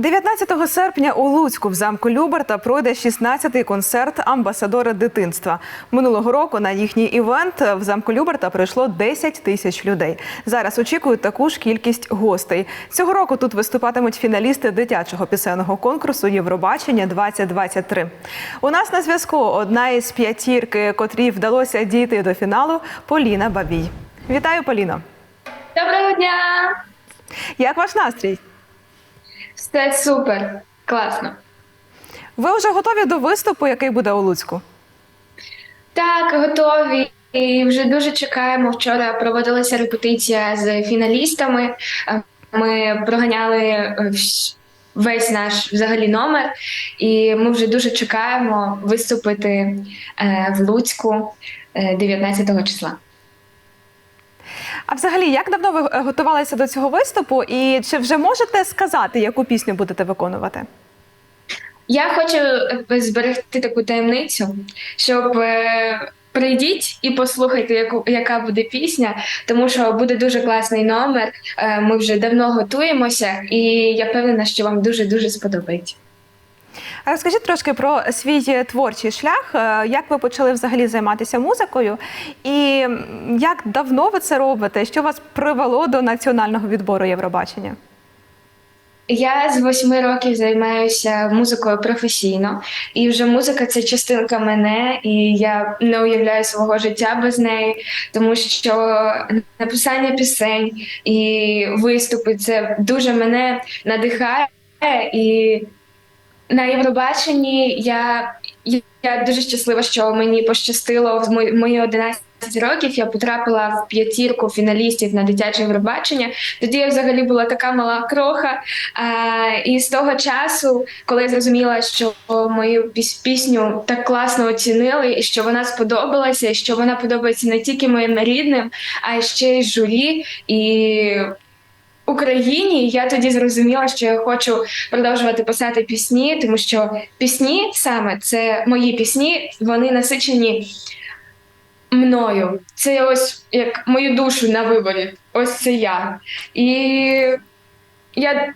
19 серпня у Луцьку в замку Люберта пройде 16-й концерт амбасадори дитинства. Минулого року на їхній івент в замку Люберта прийшло 10 тисяч людей. Зараз очікують таку ж кількість гостей. Цього року тут виступатимуть фіналісти дитячого пісенного конкурсу Євробачення 2023. У нас на зв'язку одна із п'ятірки, котрій вдалося дійти до фіналу, Поліна Бабій. Вітаю, Поліно! Доброго дня! Як ваш настрій? Все супер, класно. Ви вже готові до виступу, який буде у Луцьку? Так, готові. І вже дуже чекаємо. Вчора проводилася репетиція з фіналістами. Е, Ми проганяли е, весь наш взагалі номер, і ми вже дуже чекаємо виступити е, в Луцьку е, 19 числа. А взагалі, як давно ви е, готувалися до цього виступу, і чи вже можете сказати, яку пісню будете виконувати? Я хочу е, зберегти таку таємницю, щоб е, прийдіть і послухайте, яку яка буде пісня, тому що буде дуже класний номер. Ми вже давно готуємося, і я впевнена, що вам дуже дуже сподобається. Розкажіть трошки про свій творчий шлях, е, як ви почали взагалі займатися музикою, і як давно ви це робите? Що вас привело до національного відбору Євробачення? Я з восьми років займаюся музикою професійно, і вже музика це частинка мене, і я не уявляю свого життя без неї, тому що написання пісень і виступи це дуже мене надихає. І на Євробаченні я, я дуже щаслива, що мені пощастило в мої- мої 11 років. Я потрапила в п'ятірку фіналістів на дитяче Євробачення. Тоді я взагалі була така мала кроха. І з того часу, коли я зрозуміла, що мою піс- пісню так класно оцінили, і що вона сподобалася, і що вона подобається не тільки моїм рідним, а ще й журі. І Україні я тоді зрозуміла, що я хочу продовжувати писати пісні, тому що пісні саме це мої пісні, вони насичені мною. Це ось як мою душу на виборі. Ось це я. І я,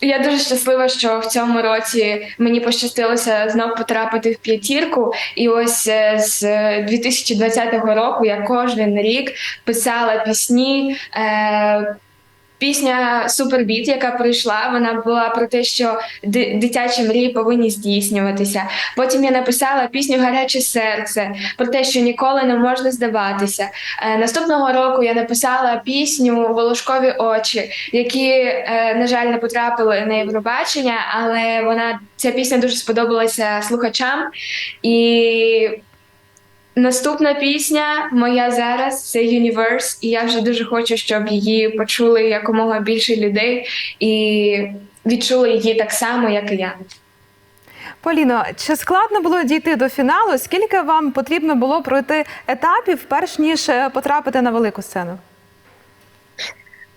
я дуже щаслива, що в цьому році мені пощастилося знов потрапити в п'ятірку. І ось е, з 2020 року я кожен рік писала пісні. Е, Пісня Супербіт, яка прийшла, вона була про те, що ди- дитячі мрії повинні здійснюватися. Потім я написала пісню Гаряче серце про те, що ніколи не можна здаватися. Е, наступного року я написала пісню Волошкові очі, які, е, на жаль, не потрапили на Євробачення, але вона ця пісня дуже сподобалася слухачам. І Наступна пісня моя зараз це Universe, і я вже дуже хочу, щоб її почули якомога більше людей і відчули її так само, як і я. Поліно, чи складно було дійти до фіналу? Скільки вам потрібно було пройти етапів, перш ніж е, потрапити на велику сцену?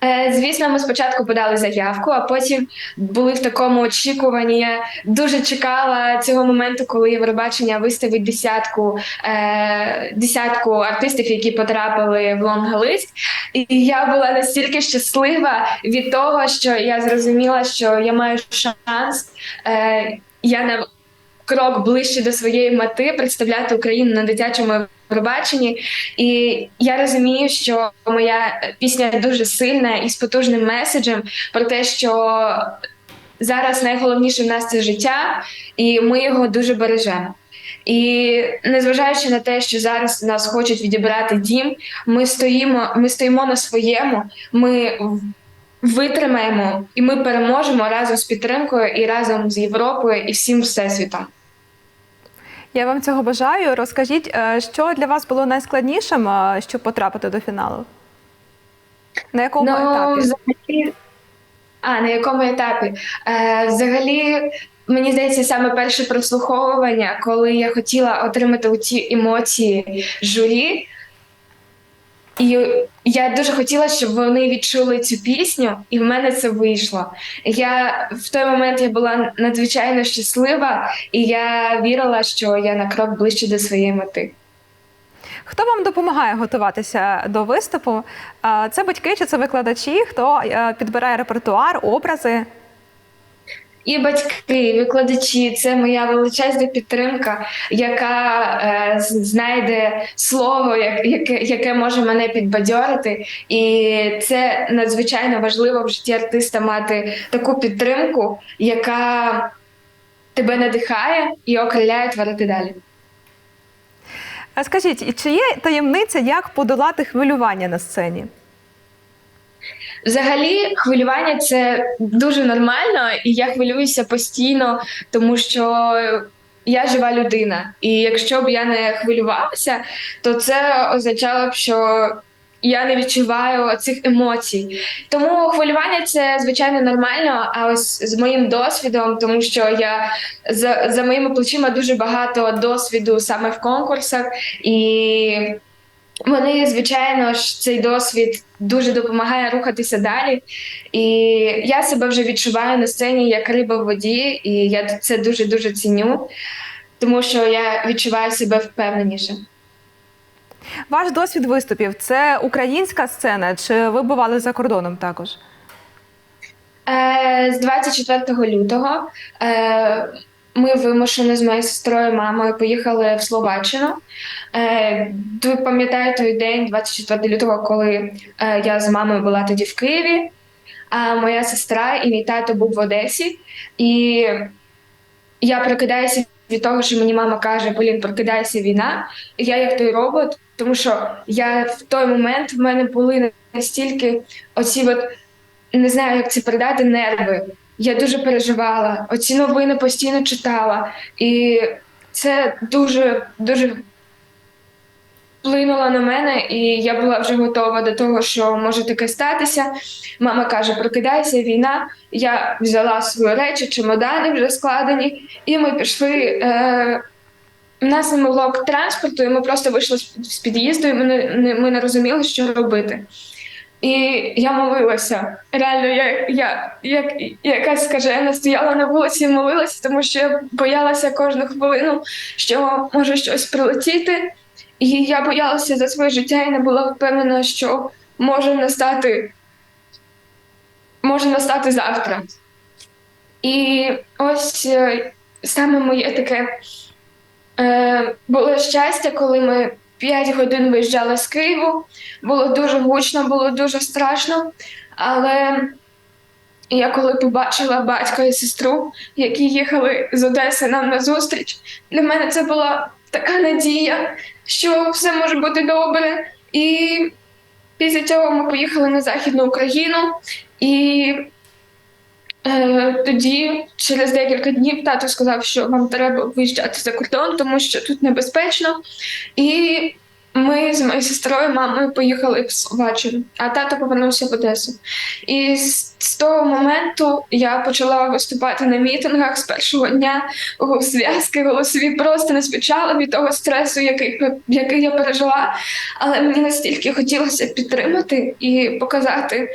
Е, Звісно, ми спочатку подали заявку, а потім були в такому очікуванні. Я дуже чекала цього моменту, коли Євробачення виставить десятку, е, десятку артистів, які потрапили в лонг-лист. І я була настільки щаслива від того, що я зрозуміла, що я маю шанс. Е, я на крок ближче до своєї мети представляти Україну на дитячому Євробаченні. І я розумію, що моя пісня дуже сильна і з потужним меседжем про те, що зараз найголовніше в нас це життя, і ми його дуже бережемо. І незважаючи на те, що зараз нас хочуть відібрати дім, ми стоїмо, ми стоїмо на своєму, ми витримаємо і ми переможемо разом з підтримкою і разом з Європою і всім всесвітом. Я вам цього бажаю. Розкажіть, е, що для вас було найскладнішим, е, щоб потрапити до фіналу? На якому етапі? Ну, взагалі, а на якому етапі? Е, взагалі, мені здається, саме перше прослуховування, коли я хотіла отримати ці емоції журі. І я дуже хотіла, щоб вони відчули цю пісню, і в мене це вийшло. Я в той момент я була надзвичайно щаслива, і я вірила, що я на крок ближче до своєї мети. Хто вам допомагає готуватися до виступу? Це батьки чи це викладачі? Хто підбирає репертуар, образи? І батьки, і викладачі це моя величезна підтримка, яка е, знайде слово, як- яке, яке може мене підбадьорити. І це надзвичайно важливо в житті артиста мати таку підтримку, яка тебе надихає і окриляє творити далі. А скажіть, чи є таємниця, як подолати хвилювання на сцені? Взагалі, хвилювання це дуже нормально, і я хвилююся постійно, тому що я жива людина. І якщо б я не хвилювалася, то це означало б, що я не відчуваю цих емоцій. Тому хвилювання це звичайно нормально. А ось з моїм досвідом, тому що я за, за моїми плечима дуже багато досвіду саме в конкурсах і. Вони, звичайно ж, цей досвід дуже допомагає рухатися далі. І я себе вже відчуваю на сцені як риба в воді, і я це дуже дуже ціню, тому що я відчуваю себе впевненіше. Ваш досвід виступів це українська сцена, чи ви бували за кордоном також? Е, з 24 лютого е, ми вимушено з моєю сестрою мамою поїхали в Словаччину. Е, ви пам'ятаєте той день, 24 лютого, коли е, я з мамою була тоді в Києві, а моя сестра і мій тато був в Одесі. І я прокидаюся від того, що мені мама каже: Полін, прокидайся війна. І я як той робот, тому що я в той момент в мене були настільки оці от не знаю, як це передати нерви. Я дуже переживала. Оці новини постійно читала. І це дуже дуже вплинуло на мене, і я була вже готова до того, що може таке статися. Мама каже: прокидайся, війна. Я взяла свої речі, чемодани вже складені, і ми пішли. Е- у нас не було транспорту, і ми просто вийшли з- під'їзду, і ми не, ми не розуміли, що робити. І я молилася. Реально, я, я як якась скажена стояла на вулиці і молилася, тому що я боялася кожну хвилину, що може щось прилетіти. І я боялася за своє життя і не була впевнена, що може настати, може настати завтра. І ось е, саме моє таке е, було щастя, коли ми 5 годин виїжджали з Києву. Було дуже гучно, було дуже страшно. Але я коли побачила батька і сестру, які їхали з Одеси нам на зустріч, для мене це була така надія, що все може бути добре. І після цього ми поїхали на Західну Україну. І е, тоді, через декілька днів, тато сказав, що вам треба виїжджати за кордон, тому що тут небезпечно. І ми з моєю сестрою, мамою поїхали в Словаччину, а тато повернувся в Одесу. І з, того моменту я почала виступати на мітингах з першого дня. Зв'язки голосові просто не спічала від того стресу, який, який я пережила. Але мені настільки хотілося підтримати і показати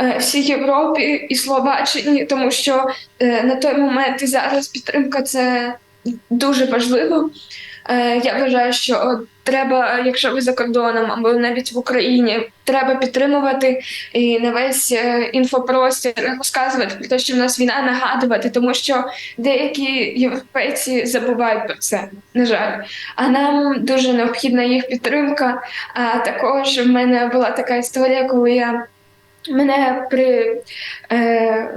е, всій Європі і Словаччині, тому що е, на той момент і зараз підтримка це дуже важливо. Е, Я вважаю, що треба, якщо ви за кордоном або навіть в Україні, треба підтримувати і на весь е, інфопростір розказувати про те, що в нас війна нагадувати, тому що деякі європейці забувають про це, на жаль. А нам дуже необхідна їх підтримка. А також в мене була така історія, коли я мене при е,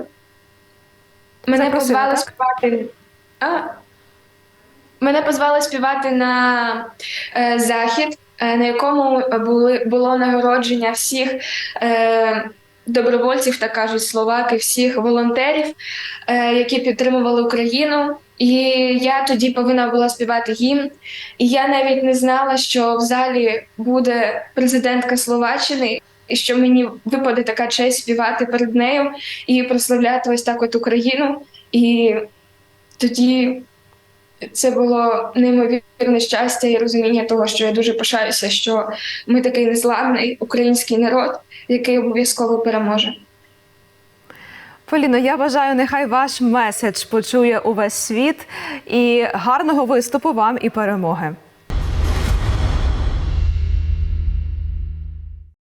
мене позвали. А, Мене позвали співати на е, захід, е, на якому були було нагородження всіх е, добровольців, так кажуть словаки, всіх волонтерів, е, які підтримували Україну. І я тоді повинна була співати гімн. І я навіть не знала, що в залі буде президентка Словаччини. І що мені випаде така честь співати перед нею і прославляти ось так от Україну. І тоді це було неймовірне щастя і розуміння того, що я дуже пишаюся, що ми такий незламний український народ, який обов'язково переможе. Поліно, я бажаю, нехай ваш меседж почує увесь світ і гарного виступу вам і перемоги.